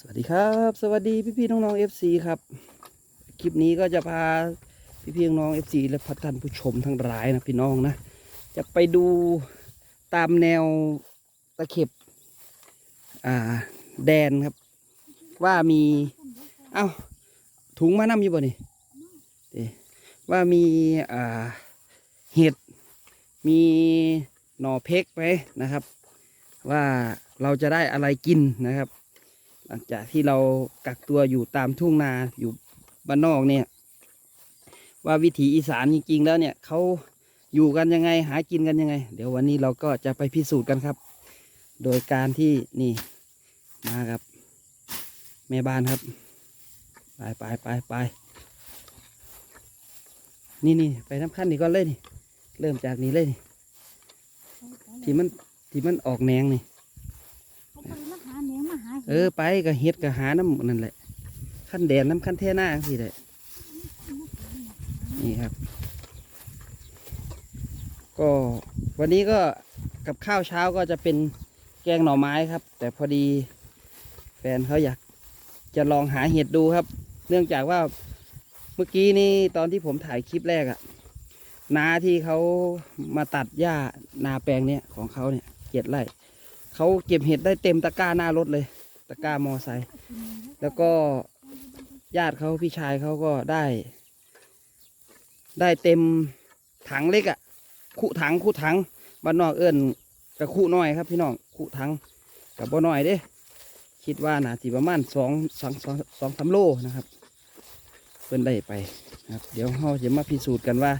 สวัสดีครับ สวัสดีพี่พี่ๆน้องๆ FC ครับ คลิปนี้ก็จะพาพี่พี่ๆน้องๆ FC และพัท่านผู้ชมทั้งหลายนะพี่น้องนะ จะไปดูตามแนวตะเข็บ อ่า แดนครับ ว่ามีเอ้าถุงมานำอยู่บ่นี่เอ๊ะว่ามีอ่าเห็ดมีหน่อเพกไหมนะครับ ว่าเราจะได้อะไรกินนะครับ หลังจากที่เรากักตัวอยู่ตามทุ่งนาอยู่บ้านนอกเนี่ย ว่าวิถีอีสานจริง ๆ แล้วเนี่ยเขาอยู่กันยังไงหากินกันยังไง เดี๋ยววันนี้เราก็จะไปพิสูจน์กันครับ โดยการที่นี่มาครับ แม่บ้านครับ ไปไปไปไปนี่นี่ไปน้ำขั้นนี่ก็เลยนี่ เริ่มจากนี้เลยนี่ที่มันที่มันออกแหนงนี่ เขาไปมาหา เออไปก็เฮ็ดก็หาน้ำนั่นแหละขั้นแดนน้ำขั้นเทหน้าสิเลยนี่ครับ ก็วันนี้ก็กับข้าวเช้าก็จะเป็นแกงหน่อไม้ครับ แต่พอดีแฟนเขาอยากจะลองหาเห็ดดูครับ เนื่องจากว่าเมื่อกี้นี้ตอนที่ผมถ่ายคลิปแรกอะนาที่เขามาตัดหญ้านาแปลงเนี้ยของเขาเนี่ยเจ็ดไร่เขาเก็บเห็ดได้เต็มตะกร้าหน้ารถเลย ตะกร้ามอไซค์แล้วก็ญาติเขาพี่ชายเขาก็ได้ ได้เต็มถังเล็กอะ่ะคู่ถังคู่ถังบ้านนอกเอิ้นกับคู่น้อยครับพี่น้องคู่ถังกับบ่น้อยเด้คิดว่าน่าสิประมาณสองสองสองสองสามโลนะครับเพิ่นได้ไปนะครับ เดี๋ยวเราจะมาพิสูจน์กันว่า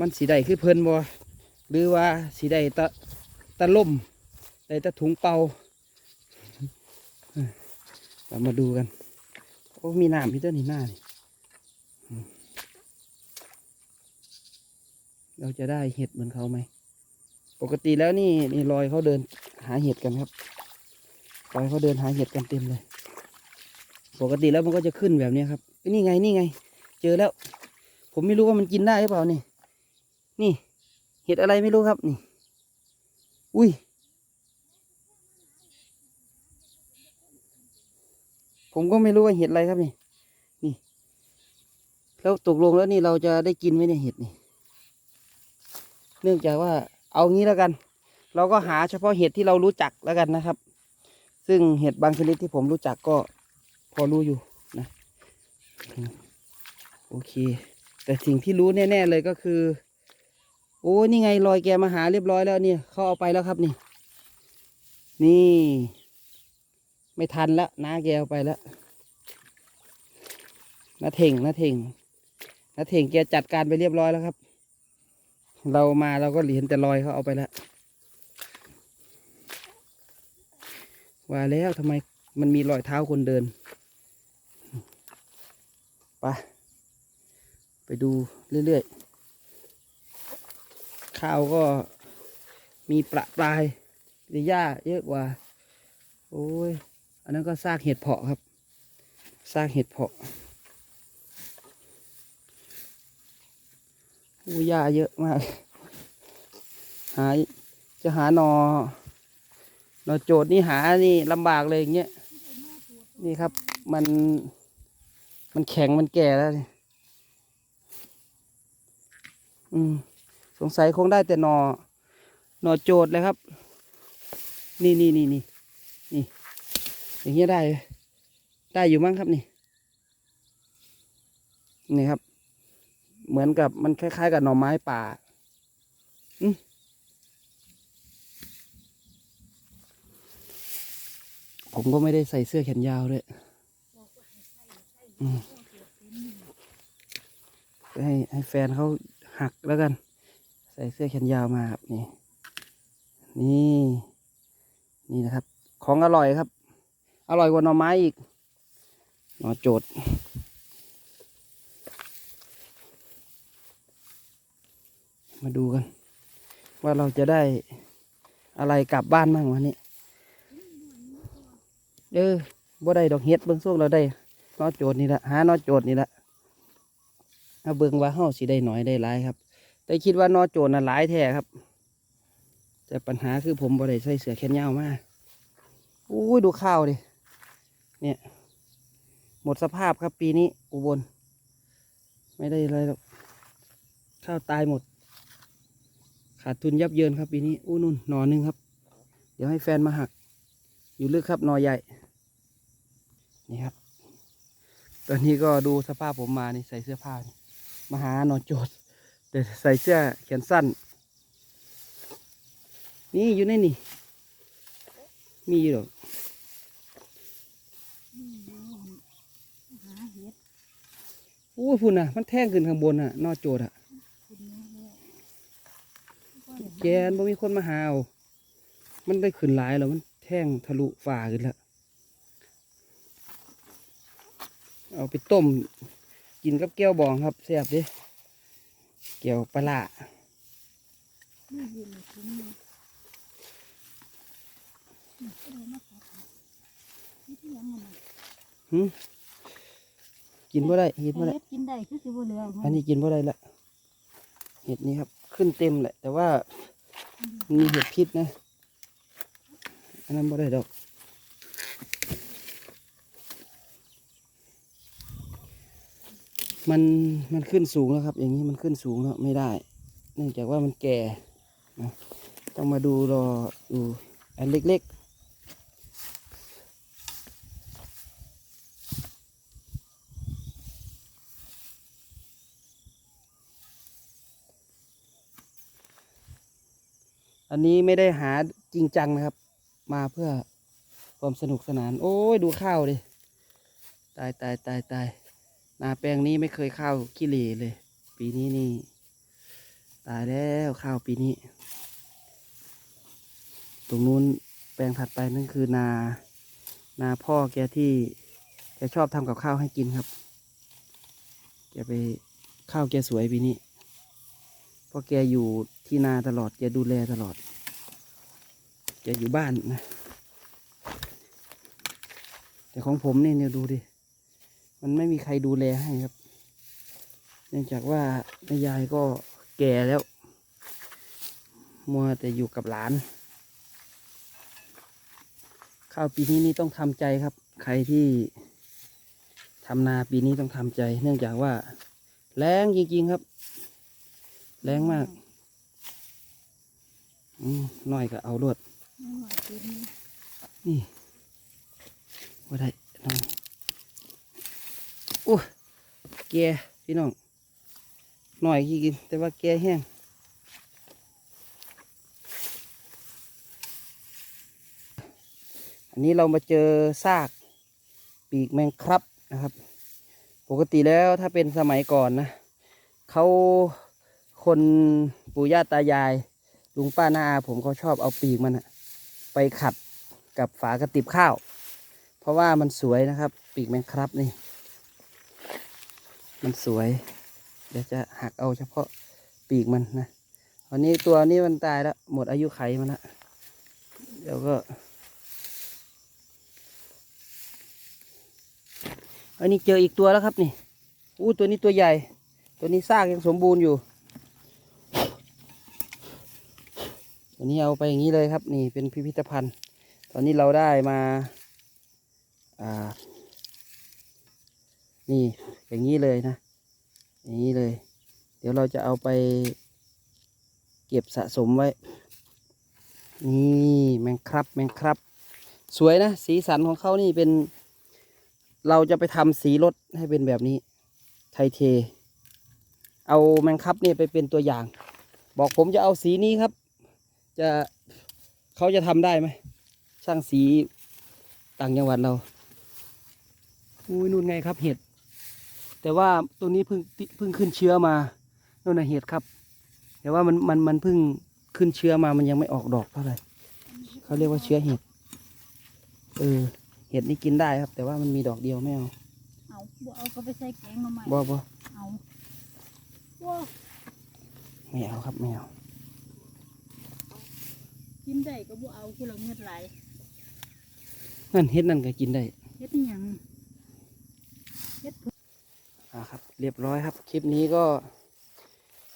มันสีได้คือเพิ่นบ่หรือว่าสีได้ตะตะล่มได้แต่ถุงเป่า เรามาดูกัน โอ้มีน้ำพี่เต้นนี่หน้านี่เราจะได้เห็ดเหมือนเขาไหม ปกติแล้วนี่นี่รอยเขาเดินหาเห็ดกันครับรอยเขาเดินหาเห็ดกันเต็มเลย ปกติแล้วมันก็จะขึ้นแบบนี้ครับนี่ไงนี่ไง เจอแล้ว ผมไม่รู้ว่ามันกินได้หรือเปล่านี่ นี่ เห็ดอะไรไม่รู้ครับนี่ อุ้ย ผมก็ไม่รู้ว่าเห็ดอะไรครับนี่ นี่ แล้วตกลงแล้วนี่เราจะได้กินไหมเนี่ยเห็ดนี่ เนื่องจากว่าเอางี้แล้วกัน เราก็หาเฉพาะเห็ดที่เรารู้จักแล้วกันนะครับ ซึ่งเห็ดบางชนิดที่ผมรู้จักก็พอรู้อยู่นะ โอเค แต่สิ่งที่รู้แน่ ๆ เลยก็คือ โอ้นี่ไงรอยแกมาหาเรียบร้อยแล้วเนี่ยเขาเอาไปแล้วครับนี่ นี่ ไม่ทันแล้วน้าแกเอาไปแล้วน้าเท่งน้าเท่งน้าเท่งแกจัดการไปเรียบร้อยแล้วครับ เรามาเราก็เห็นแต่รอยเขาเอาไปแล้วว่าแล้วทำไมมันมีรอยเท้าคนเดินไปไปดูเรื่อยๆ ข้าวก็มีประปรายหญ้าเยอะกว่า โอ้ย อันนั้นก็ซากเห็ดเพาะครับ ซากเห็ดเพาะอู้หญ้าเยอะมาก หา จะหาหนอหนอโจดนี่หา นี่ลำบากเลยอย่างเงี้ย นี่ครับ มัน มันแข็งมันแก่แล้ว อืม สงสัยคงได้แต่หนอหนอโจดเลยครับ นี่นี่นี่นี่ อย่างเงี้ยได้ ได้อยู่มั้งครับนี่ นี่ครับ เหมือนกับมันคล้าย ๆ กับหน่อไม้ป่าอืผมก็ไม่ได้ใส่เสื้อแขนยาวด้วยให้ให้แฟนเขาหักแล้วกัน ใส่เสื้อแขนยาวมาครับนี่ นี่ นี่นะครับ ของอร่อยครับ อร่อยกว่าหน่อไม้อีกหน่อโจดมาดูกัน ว่าเราจะได้อะไรกลับบ้านบ้างวันนี้ เออบ่ได้ดอกเห็ดเบิ่งส้มเราได้นอโจดนี่ละหานอโจดนี่ละเอาเบิ่งว่าเฮาสิได้หน่อยได้หลายครับ แต่คิดว่านอโจดน่ะหลายแท้ครับ แต่ปัญหาคือผมบ่ได้ใส่เสื้อแขนยาวมากอุ้ยดูข้าวดิ เนี่ย หมดสภาพครับปีนี้อุบล ไม่ได้อะไรหรอกข้าวตายหมด ขาดทุนยับเยินครับปีนี้อู้นุ่นหนอหนึงครับ เดี๋ยวให้แฟนมาหัก อยู่ลึกครับหนอใหญ่ นี่ครับ ตอนนี้ก็ดูสภาพผมมานี่ใส่เสื้อผ้ามาหาหนอนโจดแต่ใส่เสื้อแขนสั้น นี่อยู่ในนี่ มีอยู่หรอก นี่อยู่หาเห็ด โอ้ยพุ่นน่ะ มันแท่งขึ้นข้างบนน่ะ นอโจดอะแกนบ่มีคนมาหาเอามันได้ขึ้นหลายแล้วมันแท่งทะลุฝ่าขึ้นแล้วเอาไปต้ม กินกับแก้วบองครับแซ่บดิแก้วปลาร้า ก็เลยมาขอถ่ายนี่ที่ยังไงนะหึกินบ่ได้กินบ่ได้ เฮ็ดกินได้คือสิบ่เหลืออันนี้กินบ่ได้ละเห็ดนี้ครับ ขึ้นเต็มแหละ แต่ว่ามีเห็ดพิษนะ อันนั้นบ่ได้ดอก มันมันขึ้นสูงแล้วครับ อย่างนี้มันขึ้นสูงแล้วไม่ได้ เนื่องจากว่ามันแก่นะต้องมาดูรอดูอันเล็กๆ อันนี้ไม่ได้หาจริงจังนะครับ มาเพื่อความสนุกสนาน โอ้ยดูข้าวดิตายตายตายตายนาแปลงนี้ไม่เคยข้าวขี้เหร่เลย ปีนี้นี่ ตายแล้วข้าวปีนี้ ตรงนู้นแปลงถัดไปนั่นคือนา นาพ่อแกที่แกชอบทำกับข้าวให้กินครับแกไปข้าวแกสวยปีนี้ ราะแกอยู่ที่นาตลอดแกดูแลตลอดแกอยู่บ้านนะ แต่ของผมเนี่ยเนี่ยดูดิ มันไม่มีใครดูแลให้ครับ เนื่องจากว่าแม่ยายก็แก่แล้ว มัวแต่อยู่กับหลาน ข้าวปีนี้นี่ต้องทำใจครับ ใครที่ทำนาปีนี้ต้องทำใจ เนื่องจากว่า แรงจริงๆครับ แรงมากอืมน้อยก็เอารวดไม่ไหวกินนี่นี่ว่าได้น้องโอ้แกพี่น้องหน่อยกี่กิน แต่ว่าแกแห้งอันนี้เรามาเจอซากปีกแมงครับนะครับ ปกติแล้วถ้าเป็นสมัยก่อนนะเขา คนปู่ย่าตายาย ลุงป้าน้าอาผมเขาชอบเอาปีกมันอะไปขัดกับฝากระติบข้าว เพราะว่ามันสวยนะครับ ปีกแมงครับนี่ มันสวย เดี๋ยวจะหักเอาเฉพาะปีกมันนะตอนนี้ตัวนี้มันตายแล้ว หมดอายุไขมันละเดี๋ยวก็อันนี้เจออีกตัวแล้วครับนี่อู้ตัวนี้ตัวใหญ่ ตัวนี้ซากยังสมบูรณ์อยู่ วนี้เอาไปอย่างนี้เลยครับ นี่เป็นพิพิธภัณฑ์ ตอนนี้เราได้มาอ่านี่อย่างนี้เลยนะ อย่างนี้เลย เดี๋ยวเราจะเอาไป เก็บสะสมไว้ นี่แมงครับแมงครับ สวยนะ สีสันของเขานี่เป็น เราจะไปทำสีรถให้เป็นแบบนี้ ไทเท เอาแมงครับนี่ไปเป็นตัวอย่าง บอกผมจะเอาสีนี้ครับ จะเขาจะทำได้ไหม ช่างสีต่างจังหวัดเราอุ้ยนู่นไงครับเห็ด แต่ว่าตัวนี้เพิ่งติเพิ่งขึ้นเชื้อมานู่นนะเห็ดครับ แต่ว่ามันมันมันเพิ่งขึ้นเชื้อมามันยังไม่ออกดอกเท่าไหร่เขาเรียกว่าเชื้อเห็ดเออเห็ดนี่กินได้ครับ แต่ว่ามันมีดอกเดียวไม่เอาเอาบ่เอาก็ไปใส่แกงมาใหม่บ่บ่เอาว้าไม่เอาครับไม่เอา กินได้ก็บ่เอาคือเราเงือดไหลายนั่นเห็ดนั่นก็กินได้เฮ็ดอิหยังเฮ็ดอ่าครับ เรียบร้อยครับ คลิปนี้ก็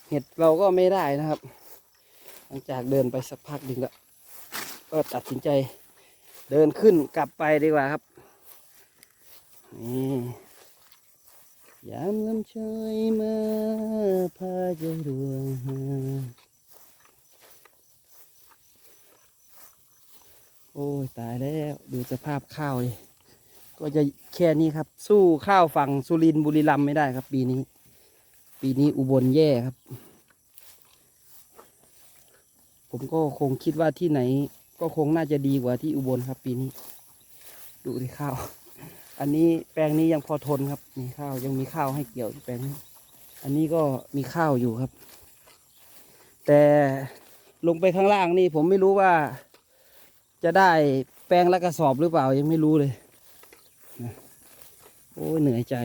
เห็ดเราก็ไม่ได้นะครับ หลังจากเดินไปสักพักหนึ่งแล้วก็ตัดสินใจเดินขึ้นกลับไปดีกว่าครับ นี่ยามลำชอยมาพาใจดวงหา โอ้ยตายแล้วดูสภาพข้าวดิก็จะแค่นี้ครับ สู้ข้าวฝั่งสุรินทร์บุรีรัมไม่ได้ครับ ปีนี้ ปีนี้อุบลแย่ครับ ผมก็คงคิดว่าที่ไหน ก็คงน่าจะดีกว่าที่อุบลครับ ปีนี้ ดูที่ข้าว อันนี้แปลงนี้ยังพอทนครับ มีข้าวยังมีข้าวให้เกี่ยวแปลงนี้ อันนี้ก็มีข้าวอยู่ครับ แต่ลงไปข้างล่างนี่ผมไม่รู้ว่า จะได้แปลงละกระสอบหรือเปล่ายังไม่รู้เลยนะโอ้ยเหนื่อยใจ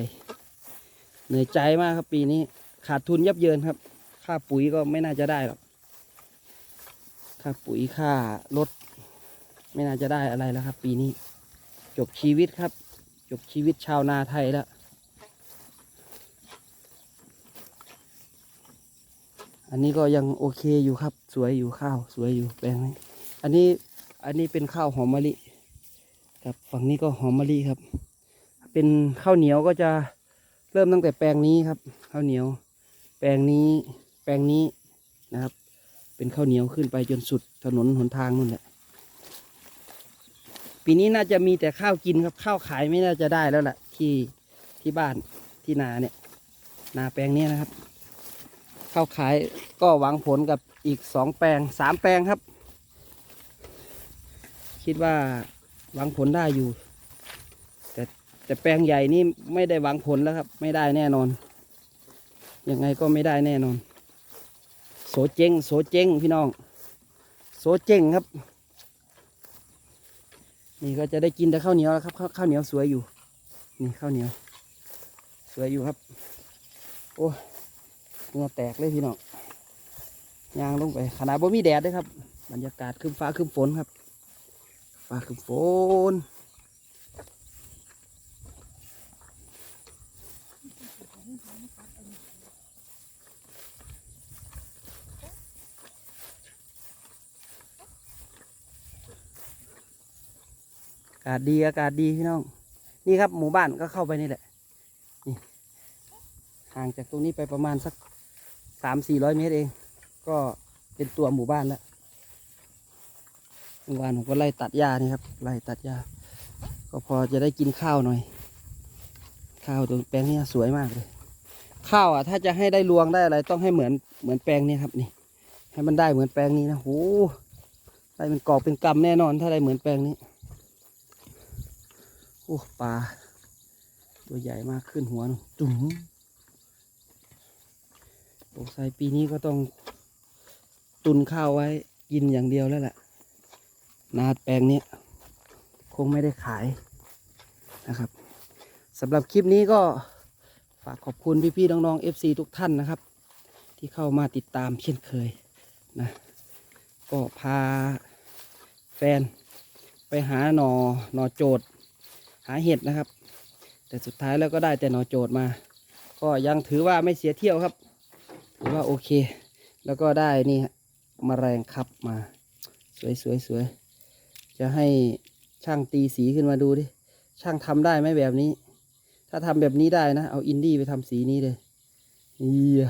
เหนื่อยใจมากครับปีนี้ ขาดทุนยับเยินครับ ค่าปุ๋ยก็ไม่น่าจะได้หรอก ค่าปุ๋ยค่ารถไม่น่าจะได้อะไรแล้วครับ ปีนี้ จบชีวิตครับ จบชีวิตชาวนาไทยแล้วอันนี้ก็ยังโอเคอยู่ครับ สวยอยู่ข้าว สวยอยู่แปลงนี้ อันนี้ อันนี้เป็นข้าวหอมมะลิครับฝั่งนี้ก็หอมมะลิครับ เป็นข้าวเหนียวก็จะเริ่มตั้งแต่แปลงนี้ครับ ข้าวเหนียว แปลงนี้แปลงนี้นะครับ เป็นข้าวเหนียวขึ้นไปจนสุดถนนหนทางนู่นแหละปีนี้น่าจะมีแต่ข้าวกินครับข้าวขายไม่น่าจะได้แล้วแหละที่ที่บ้านที่นาเนี่ย นาแปลงนี้นะครับ ข้าวขายก็หวังผลกับอีกสองแปลงสามแปลงครับ คิดว่าหวังผลได้อยู่ แต่แต่แปลงใหญ่นี่ไม่ได้หวังผลแล้วครับ ไม่ได้แน่นอน ยังไงก็ไม่ได้แน่นอน โสเจงโสเจงพี่น้อง โสเจงครับ นี่ก็จะได้กินแต่ข้าวเหนียวแล้วครับข้าวข้าวเหนียวสวยอยู่ นี่ข้าวเหนียว สวยอยู่ครับ โอ้เงื่อแตกเลยพี่น้องยางลงไปขนาดบ่มีแดดด้วยครับ บรรยากาศครึ้มฟ้าครึ้มฝนครับ ฟ้าครึ้มฝนอากาศดีอากาศดีพี่น้อง นี่ครับหมู่บ้านก็เข้าไปนี่แหละนี่ห่างจากตรงนี้ไปประมาณสักสามสี่ร้อยเมตรเอง ก็เป็นตัวหมู่บ้านแล้ว เมื่อวานผมก็ไล่ตัดหญ้านี่ครับไล่ตัดหญ้าก็พอจะได้กินข้าวหน่อย ข้าวตรงแปลงนี้สวยมากเลย ข้าวอะถ้าจะให้ได้รวงได้อะไรต้องให้เหมือนเหมือนแปลงนี้ครับนี่ ให้มันได้เหมือนแปลงนี้นะโหได้เป็นกอบเป็นกำแน่นอนถ้าได้เหมือนแปลงนี้โอ้ปลาตัวใหญ่มากขึ้นหัวหนูจุ๋มโอ้ใส่ปีนี้ก็ต้องตุนข้าวไว้กินอย่างเดียวแล้วแหละ นาแปลงนี้คงไม่ได้ขายนะครับสำหรับคลิปนี้ก็ฝากขอบคุณพี่ๆน้องๆ FC ทุกท่านนะครับ ที่เข้ามาติดตามเช่นเคยนะก็พาแฟนไปหาหนอหนอโจดหาเห็ดนะครับ แต่สุดท้ายแล้วก็ได้แต่หนอโจทย์มา ก็ยังถือว่าไม่เสียเที่ยวครับถือว่าโอเค แล้วก็ได้นี่ฮะมแมลงครับมา สวยสวยสวย จะให้ช่างตีสีขึ้นมาดูดิ ช่างทำได้ไหมแบบนี้ ถ้าทำแบบนี้ได้นะ เอาอินดี้ไปทำสีนี้เลยเอีย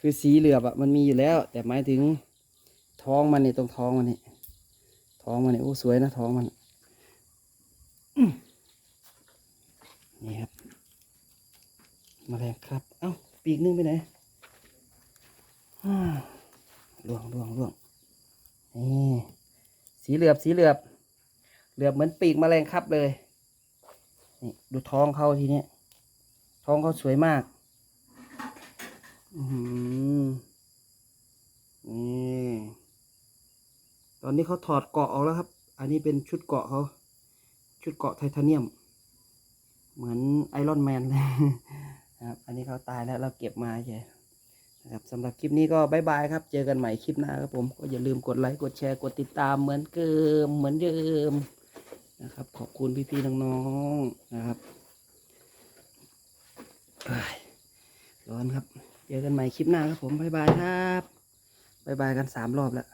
คือสีเหลือบอะมันมีอยู่แล้ว แต่หมายถึงท้องมันนี่ตรงท้องมันนี่ท้องมันนี่โอ้สวยนะท้องมันนี่ครับแมาแรงครับ เอ้า ปีกนึงไปไหนล่วงล่วงล่วงนี่ สีเหลือบสีเหลือบ เหลือบเหมือนปีกแมลงครับเลยนี่ดูท้องเขาทีนี้ท้องเขาสวยมากอือหือนี่ตอนนี้เขาถอดเกาะออกแล้วครับ อันนี้เป็นชุดเกาะเขา ชุดเกาะไทเทเนียม เหมือนไอรอนแมนเลยครับ อันนี้เขาตายแล้วเราเก็บมาใช่ นะครับสำหรับคลิปนี้ก็บายบายครับ เจอกันใหม่คลิปหน้าครับผมก็อย่าลืมกดไลค์กดแชร์กดติดตามเหมือนเดิมเหมือนเดิมนะครับ ขอบคุณพี่ๆน้องๆนะครับร้อนครับ เจอกันใหม่คลิปหน้าครับผมบายบายครับบายบายกันสามรอบแล้ว